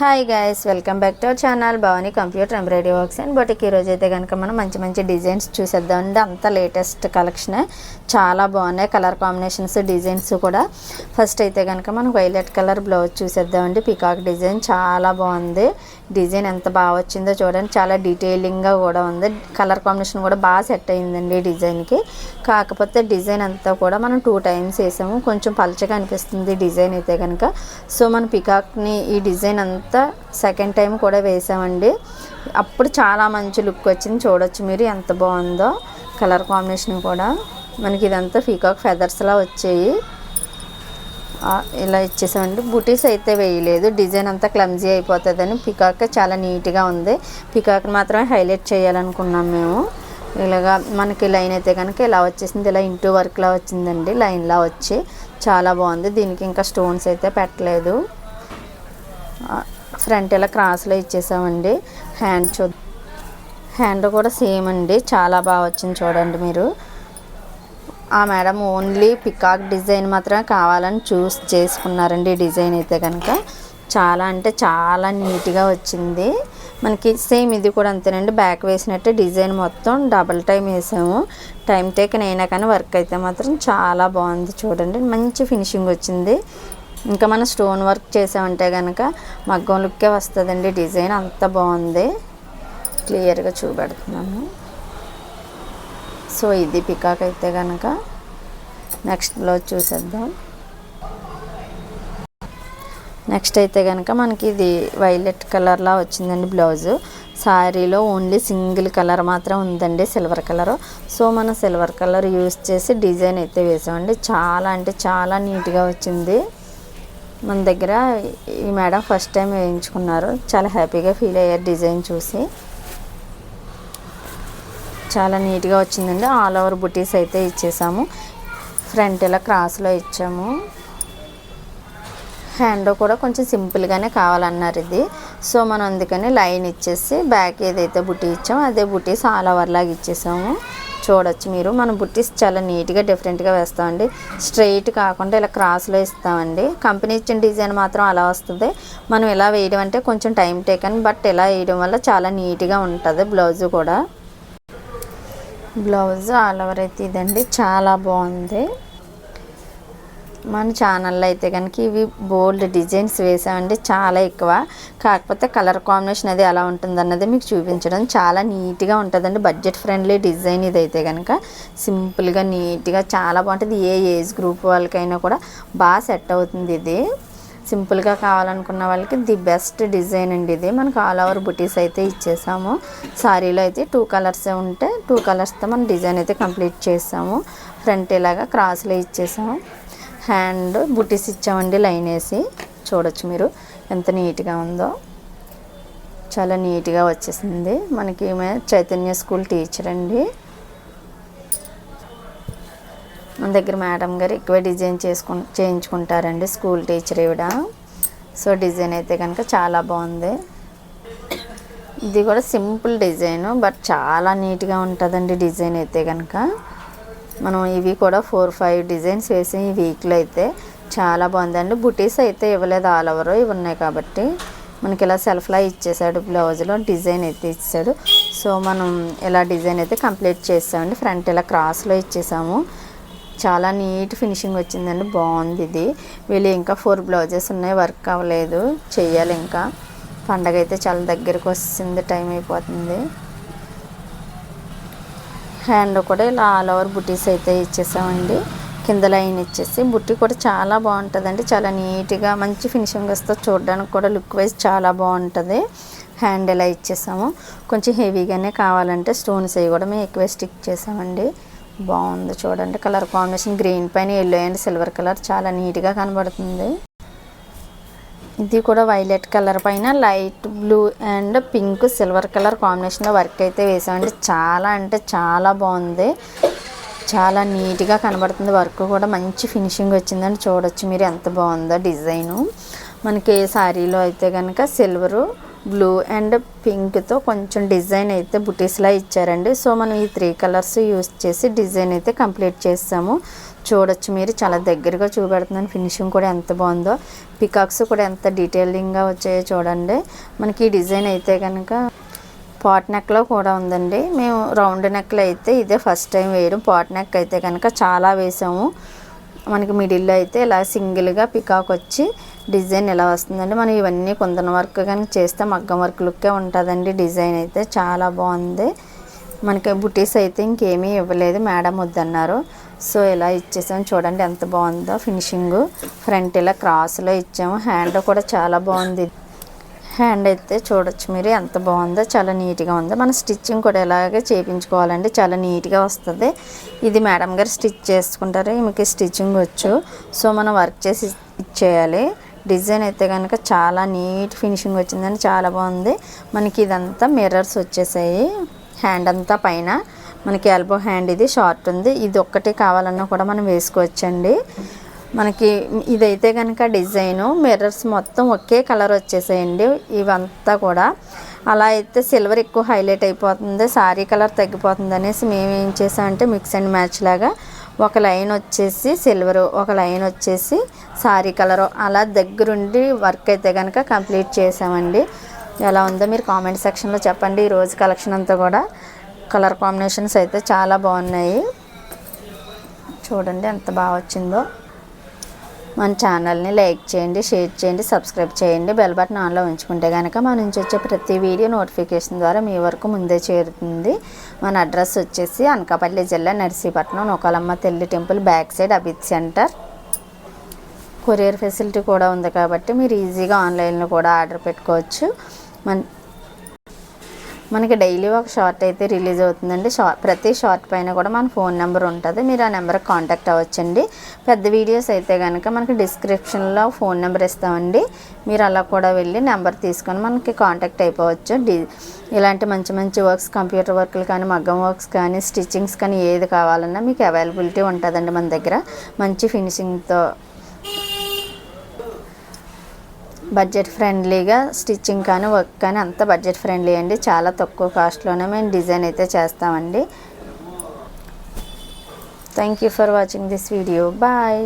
Hi guys welcome back to our channel Bhavani computer embroidery works and boutique ఈరోజు అయితే కనుక మనం మంచి మంచి డిజైన్స్ చూసేద్దామండి అంత లేటెస్ట్ కలెక్షన్ చాలా బాగున్నాయి కలర్ కాంబినేషన్స్ డిజైన్స్ కూడా. ఫస్ట్ అయితే కనుక మనం వైలెట్ కలర్ బ్లౌజ్ చూసేద్దామండి పికాక్ డిజైన్ చాలా బాగుంది. డిజైన్ ఎంత బాగా వచ్చిందో చూడండి. చాలా డీటెయిలింగ్గా కూడా ఉంది. కలర్ కాంబినేషన్ కూడా బాగా సెట్ అయిందండి ఈ డిజైన్కి కాకపోతే డిజైన్ అంతా కూడా మనం టూ టైమ్స్ వేసాము. కొంచెం పలచగా అనిపిస్తుంది డిజైన్ అయితే కనుక సో మన పికాక్ని ఈ డిజైన్ అంతా సెకండ్ టైం కూడా వేసామండి. అప్పుడు చాలా మంచి లుక్ వచ్చింది. చూడొచ్చు మీరు ఎంత బాగుందో. కలర్ కాంబినేషన్ కూడా. మనకి ఇదంతా పీకాక్ ఫెదర్స్లా వచ్చాయి. ఇలా ఇచ్చేసామండి. బుటీస్ అయితే వేయలేదు. డిజైన్ అంతా క్లమ్జీ అయిపోతుందని పికాక్ చాలా నీట్గా ఉంది. పికాక్ మాత్రమే హైలైట్ చేయాలనుకున్నాం మేము. ఇలాగా మనకి లైన్ అయితే కనుక ఇలా వచ్చేసింది. ఇలా ఇంటూ వర్క్లా వచ్చిందండి. లైన్లా వచ్చి చాలా బాగుంది. దీనికి ఇంకా స్టోన్స్ అయితే పెట్టలేదు. ఫ్రంట్ ఇలా క్రాస్లో ఇచ్చేసామండి. హ్యాండ్ చూ హ్యాండ్ కూడా సేమ్ అండి. చాలా బాగా వచ్చింది చూడండి మీరు. ఆ మేడం ఓన్లీ పికాక్ డిజైన్ మాత్రమే కావాలని చూస్ చేసుకున్నారండి ఈ డిజైన్ అయితే కనుక చాలా అంటే చాలా నీట్గా వచ్చింది. మనకి సేమ్ ఇది కూడా అంతేనండి. బ్యాక్ వేసినట్టే డిజైన్ మొత్తం డబల్ టైం వేసాము. టైం టేకన్ అయినా కానీ వర్క్ అయితే మాత్రం చాలా బాగుంది చూడండి. మంచి ఫినిషింగ్ వచ్చింది. ఇంకా మనం స్టోన్ వర్క్ చేసామంటే కనుక మగ్గం లుక్కే వస్తుందండి డిజైన్ అంత బాగుంది. క్లియర్గా చూపెడుతున్నాను. సో ఇది పికాక్ అయితే కనుక నెక్స్ట్ బ్లౌజ్ చూసేద్దాం. నెక్స్ట్ అయితే కనుక మనకి ఇది వైలెట్ కలర్లా వచ్చిందండి బ్లౌజు శారీలో ఓన్లీ సింగిల్ కలర్ మాత్రం ఉందండి సిల్వర్ కలర్ సో మనం సిల్వర్ కలర్ యూస్ చేసి డిజైన్ అయితే వేసామండి. చాలా అంటే చాలా నీట్గా వచ్చింది. మన దగ్గర ఈ మేడం ఫస్ట్ టైం వేయించుకున్నారు. చాలా హ్యాపీగా ఫీల్ అయ్యారు డిజైన్ చూసి. చాలా నీట్గా వచ్చిందండి. ఆల్ ఓవర్ బుటీస్ అయితే ఇచ్చేసాము. ఫ్రంట్ ఇలా క్రాస్లో ఇచ్చాము. హ్యాండ్ కూడా కొంచెం సింపుల్గానే కావాలన్నారు ఇది. సో మనం అందుకని లైన్ ఇచ్చేసి బ్యాక్ ఏదైతే బుటీ ఇచ్చామో అదే బుటీస్ ఆల్ ఓవర్ లాగా ఇచ్చేసాము. చూడొచ్చు మీరు. మనం బుట్టీస్ చాలా నీట్గా డిఫరెంట్గా వేస్తామండి. స్ట్రైట్ కాకుండా ఇలా క్రాస్లో ఇస్తామండి. కంపెనీ ఇచ్చిన డిజైన్ మాత్రం అలా వస్తుంది. మనం ఇలా వేయడం అంటే కొంచెం టైం టేకన్ బట్ ఇలా వేయడం వల్ల చాలా నీట్గా ఉంటుంది బ్లౌజ్ కూడా. బ్లౌజ్ ఆల్ ఓవర్ అయితే ఇదండి. చాలా బాగుంది. మన ఛానల్లో అయితే కనుక ఇవి బోల్డ్ డిజైన్స్ వేసామండి. చాలా ఎక్కువ. కాకపోతే కలర్ కాంబినేషన్ అది ఎలా ఉంటుంది అన్నది మీకు చూపించడం చాలా నీట్గా ఉంటుందండి. బడ్జెట్ ఫ్రెండ్లీ డిజైన్ ఇది అయితే కనుక సింపుల్గా నీట్గా చాలా బాగుంటుంది. ఏ ఏజ్ గ్రూప్ వాళ్ళకైనా కూడా బాగా సెట్ అవుతుంది ఇది. సింపుల్గా కావాలనుకున్న వాళ్ళకి ది బెస్ట్ డిజైన్ అండి ఇది. మనకు ఆల్ ఓవర్ బుటీస్ అయితే ఇచ్చేసాము. సారీలో అయితే టూ కలర్స్ ఉంటే టూ కలర్స్తో మనం డిజైన్ అయితే కంప్లీట్ చేసాము. ఫ్రంట్ ఇలాగా క్రాస్లో ఇచ్చేసాము. హ్యాండ్ బుటీస్ ఇచ్చామండి లైన్ వేసి. చూడొచ్చు మీరు ఎంత నీట్గా ఉందో. చాలా నీట్గా వచ్చేసింది. మనకి ఈమె చైతన్య స్కూల్ టీచర్ అండి. మన దగ్గర మేడం గారు ఎక్కువ డిజైన్ చేసుకు చేయించుకుంటారండి స్కూల్ టీచర్ ఈవిడ. సో డిజైన్ అయితే కనుక చాలా బాగుంది. ఇది కూడా సింపుల్ డిజైన్ బట్ చాలా నీట్గా ఉంటుందండి డిజైన్ అయితే కనుక మనం ఇవి కూడా ఫోర్ ఫైవ్ డిజైన్స్ వేసి ఈ వీక్లో అయితే చాలా బాగుందండి. బుటీస్ అయితే ఇవ్వలేదు ఆల్ ఓవర్ ఇవి ఉన్నాయి కాబట్టి. మనకి ఇలా సెల్ఫ్లా ఇచ్చేసాడు బ్లౌజ్లో డిజైన్ అయితే ఇచ్చాడు. సో మనం ఇలా డిజైన్ అయితే కంప్లీట్ చేసామండి. ఫ్రంట్ ఇలా క్రాస్లో ఇచ్చేసాము. చాలా నీట్ ఫినిషింగ్ వచ్చిందండి. బాగుంది ఇది. వీళ్ళు ఇంకా ఫోర్ బ్లౌజెస్ ఉన్నాయి. వర్క్ అవ్వలేదు. చేయాలి ఇంకా. పండగ అయితే చాలా దగ్గరకు వస్తుంది టైం అయిపోతుంది. హ్యాండ్ కూడా ఇలా ఆల్ ఓవర్ బుటీస్ అయితే ఇచ్చేసామండి. కింద లైన్ ఇచ్చేసి బుట్టి కూడా చాలా బాగుంటుందండి. చాలా నీట్గా మంచి ఫినిషింగ్ వస్తే చూడడానికి కూడా లుక్ వైజ్ చాలా బాగుంటుంది. హ్యాండ్ ఇలా ఇచ్చేసాము. కొంచెం హెవీగానే కావాలంటే స్టోన్స్ అవి కూడా మేము ఎక్కువ స్టిక్ చేసామండి. బాగుంది చూడండి. కలర్ కాంబినేషన్ గ్రీన్ పైన ఎల్లో అండ్ సిల్వర్ కలర్ చాలా నీట్గా కనబడుతుంది. ఇది కూడా వైలెట్ కలర్ పైన light blue and pink silver colour కాంబినేషన్లో వర్క్ అయితే వేసామండి. చాలా అంటే చాలా బాగుంది. చాలా నీట్గా కనబడుతుంది. వర్క్ కూడా మంచి ఫినిషింగ్ వచ్చిందని చూడొచ్చు మీరు ఎంత బాగుందో డిజైను. మనకి శారీలో అయితే కనుక సిల్వరు బ్లూ అండ్ పింక్తో కొంచెం డిజైన్ అయితే బుటీస్లా ఇచ్చారండి. సో మనం ఈ త్రీ కలర్స్ యూస్ చేసి డిజైన్ అయితే కంప్లీట్ చేస్తాము చూడొచ్చు మీరు చాలా దగ్గరగా చూపెడుతున్నాను. ఫినిషింగ్ కూడా ఎంత బాగుందో. పికాక్స్ కూడా ఎంత డీటెయిలింగ్గా వచ్చాయో చూడండి. మనకి ఈ డిజైన్ అయితే కనుక పాట్ నెక్లో కూడా ఉందండి. మేము రౌండ్ నెక్లో అయితే ఇదే ఫస్ట్ టైం వేయడం. పాట్ నెక్ అయితే కనుక చాలా వేసాము. మనకి మిడిల్లో అయితే ఇలా సింగిల్గా పికాక్ వచ్చి డిజైన్ ఇలా వస్తుందండి మనం ఇవన్నీ కుందన వర్క్ కానీ చేస్తే మగ్గం వర్క్ లుక్కే ఉంటుందండి. డిజైన్ అయితే చాలా బాగుంది. మనకి బుటీస్ అయితే ఇంకేమీ ఇవ్వలేదు. మేడం వద్దన్నారు. సో ఇలా ఇచ్చేసాం. చూడండి ఎంత బాగుందో ఫినిషింగ్ ఫ్రంట్ ఇలా క్రాస్లో ఇచ్చాము. హ్యాండ్ కూడా చాలా బాగుంది. హ్యాండ్ అయితే చూడొచ్చు మీరు. ఎంత బాగుందో చాలా నీట్గా ఉంది. మన స్టిచ్చింగ్ కూడా ఇలాగే చేయించుకోవాలండి చాలా నీట్గా వస్తుంది. ఇది మేడం గారు స్టిచ్ చేసుకుంటారు. మీకు స్టిచ్చింగ్ వచ్చు. సో మనం వర్క్ చేసి ఇచ్చేయాలి. డిజైన్ అయితే కనుక చాలా నీట్ ఫినిషింగ్ వచ్చిందని చాలా బాగుంది. మనకి ఇదంతా మిర్రర్స్ వచ్చేసాయి. హ్యాండ్ అంతా పైన. మనకి ఎల్బో హ్యాండ్ ఇది షార్ట్ ఉంది. ఇది ఒక్కటి కావాలన్నా కూడా మనం వేసుకోవచ్చండి. మనకి ఇదైతే కనుక డిజైను. మిర్రర్స్ మొత్తం ఒకే కలర్ వచ్చేసాయండి. ఇవంతా కూడా. అలా అయితే సిల్వర్ ఎక్కువ హైలైట్ అయిపోతుంది. సారీ కలర్ తగ్గిపోతుంది అనేసి మేము ఏం చేసామంటే మిక్స్ అండ్ మ్యాచ్ లాగా ఒక లైన్ వచ్చేసి సిల్వర్ ఒక లైన్ వచ్చేసి సారీ కలర్. అలా దగ్గరుండి వర్క్ అయితే కనుక కంప్లీట్ చేసామండి. ఎలా ఉందో మీరు కామెంట్ సెక్షన్లో చెప్పండి. ఈరోజు కలెక్షన్ అంతా కూడా కలర్ కాంబినేషన్స్ అయితే చాలా బాగున్నాయి. చూడండి ఎంత బాగా వచ్చిందో. మన ఛానల్ని లైక్ చేయండి షేర్ చేయండి సబ్స్క్రైబ్ చేయండి. బెల్ బటన్ ఆన్లో ఉంచుకుంటే కనుక మన నుంచి వచ్చే ప్రతి వీడియో నోటిఫికేషన్ ద్వారా మీ వరకు ముందే చేరుతుంది. మన అడ్రస్ వచ్చేసి అనకాపల్లి జిల్లా నర్సీపట్నం నూకాలమ్మ తెల్లి టెంపుల్ బ్యాక్ సైడ్ అభిత్ సెంటర్ కొరియర్ ఫెసిలిటీ కూడా ఉంది కాబట్టి మీరు ఈజీగా ఆన్లైన్లో కూడా ఆర్డర్ పెట్టుకోవచ్చు. మన మనకి డైలీ ఒక షార్ట్ అయితే రిలీజ్ అవుతుందండి. షార్ట్ ప్రతి షార్ట్ పైన కూడా మన ఫోన్ నెంబర్ ఉంటుంది. మీరు ఆ నెంబర్కి కాంటాక్ట్ అవ్వచ్చండి. పెద్ద వీడియోస్ అయితే కనుక మనకి డిస్క్రిప్షన్లో ఫోన్ నెంబర్ ఇస్తామండి. మీరు అలా కూడా వెళ్ళి నెంబర్ తీసుకొని మనకి కాంటాక్ట్ అయిపోవచ్చు. డి ఇలాంటి మంచి మంచి వర్క్స్ కంప్యూటర్ వర్క్లు కానీ మగ్గం వర్క్స్ కానీ స్టిచ్చింగ్స్ కానీ ఏది కావాలన్నా మీకు అవైలబిలిటీ ఉంటుందండి మన దగ్గర. మంచి ఫినిషింగ్తో బడ్జెట్ ఫ్రెండ్లీగా స్టిచ్చింగ్ కానీ వర్క్ కానీ అంత బడ్జెట్ ఫ్రెండ్లీ అండి. చాలా తక్కువ కాస్ట్లోనే మేము డిజైన్ అయితే చేస్తామండి. Thank you for watching this video bye